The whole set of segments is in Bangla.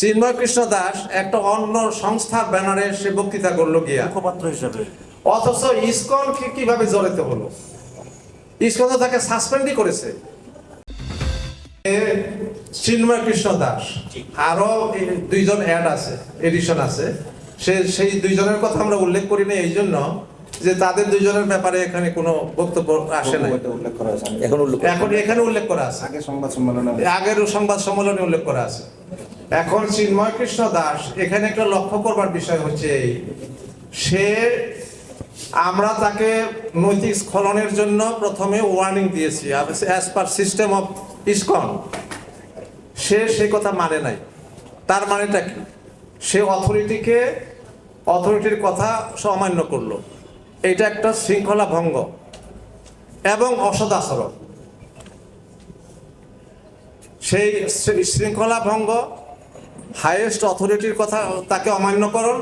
চিন্ময় কৃষ্ণ দাস একটা অন্য সংস্থার ব্যানারে সে বক্তৃতা করল গিয়া। মুখপাত্র হিসাবে। অথচ ইসকন কি কীভাবে জড়িত হলো? ইসকন তো তাকে সাসপেন্ডই করেছে। চিন্ময় কৃষ্ণ দাস আরও দুইজন অ্যাড আছে এডিশন আছে। সে সেই দুইজনের কথা আমরা উল্লেখ করি না এই জন্য যে তাদের দুইজনের ব্যাপারে এখানে কোনো বক্তব্য আসে না উল্লেখ করা এখন এখন এখানে উল্লেখ করা আছে। আগে সংবাদ সম্মেলনে আগের সংবাদ সম্মেলনে উল্লেখ করা আছে। এখন চিন্ময় কৃষ্ণ দাস, এখানে একটা লক্ষ্য করবার বিষয় হচ্ছে সে, আমরা তাকে নৈতিক স্খলনের জন্য প্রথমে ওয়ার্নিং দিয়েছি as per system of ISKCON সে সে কথা মানে নাই। তার মানেটা কি? সে অথরিটিকে অথরিটির কথা সে অমান্য করল। এটা একটা শৃঙ্খলা ভঙ্গ এবং অসদাচরণ সেই শৃঙ্খলা ভঙ্গ হাইয়েস্ট অথরিটির কথা তাকে অমান্যকরণ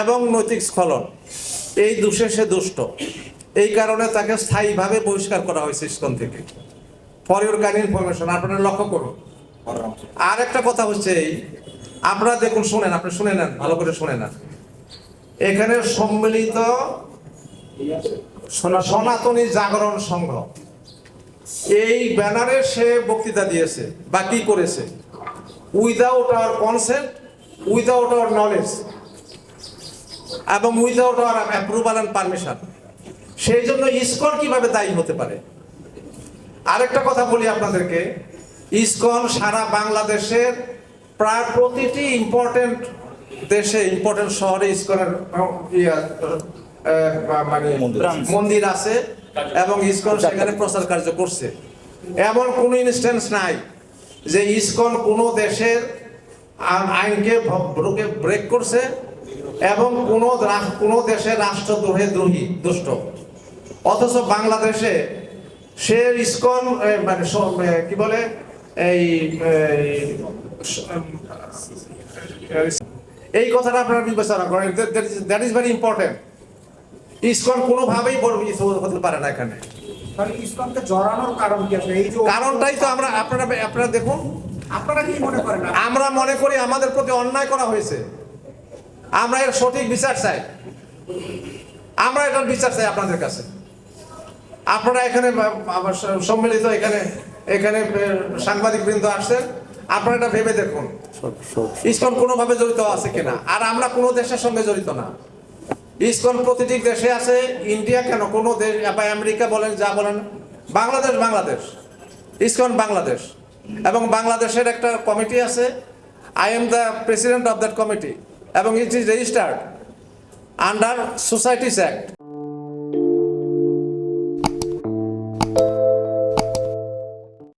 এবং নৈতিক স্খলন। এই দোষে সে দুষ্ট। এই কারণে তাকে স্থায়ীভাবে বহিষ্কার করা হয়েছে ইস্কন থেকে। ফর ইউর কাইন্ড ইনফরমেশন আপনারা লক্ষ্য করুন। আর একটা কথা হচ্ছে এই। আপনারা দেখুন, শুনেন, আপনি শুনে নেন, ভালো করে শুনে নেন। এখানে সম্মিলিত সনাতনী জাগরণ সংঘ। এই ব্যানারে সে বক্তৃতা দিয়েছে বা কি করেছে? Without our consent without our knowledge এবং without our approval and permission সেই জন্য ইসকন কীভাবে দায়ী হতে পারে? আরেকটা কথা বলি আপনাদেরকে। ইসকন সারা বাংলাদেশের প্রায় প্রতিটি ইম্পর্টেন্ট দেশে ইম্পর্টেন্ট শহরে ইসকনের মানে মন্দির আছে। এবং ইসকন সেখানে প্রচার কার্য করছে। এমন কোন ইনস্ট্যান্স নাই। যে ইসকন কোন দেশের আইনকে ব্রেক করছে এবং কোন কোন দেশের রাষ্ট্রদ্রোহে দ্রোহী দুষ্ট। অথচ বাংলাদেশে সে ইসকন মানে কি বলে এই এই, কথাটা আপনারা বিবেচনা করেন। That is very important ISKCON কোনোভাবেই বড় হতে পারে না এখানে। তাহলে ইসলামকে জড়ানোর কারণ কি আছে এই যে কারণটাই তো আমরা আপনারা আপনারা দেখুন। আপনারা কি মনে করেন আমরা মনে করি আমাদের প্রতি অন্যায় করা হয়েছে। আমরা এর সঠিক বিচার চাই। আমরা এটার বিচার চাই আপনাদের কাছে। আপনারা এখানে সম্মিলিত এখানে এখানে সাংবাদিক বৃন্দ আসছেন। আপনারা এটা ভেবে দেখুন। ইসকন কোনোভাবে জড়িত আছে কিনা? আর আমরা কোনো দেশের সঙ্গে জড়িত না। ইসকন প্রতিটি দেশে আছে, ইন্ডিয়া কেন? কোনো দেশ, বা আমেরিকা বলেন, যা বলেন, বাংলাদেশ বাংলাদেশ। ইসকন, বাংলাদেশ। এবং বাংলাদেশের একটা কমিটি আছে I am the president of that committee এবং it is registered under societies act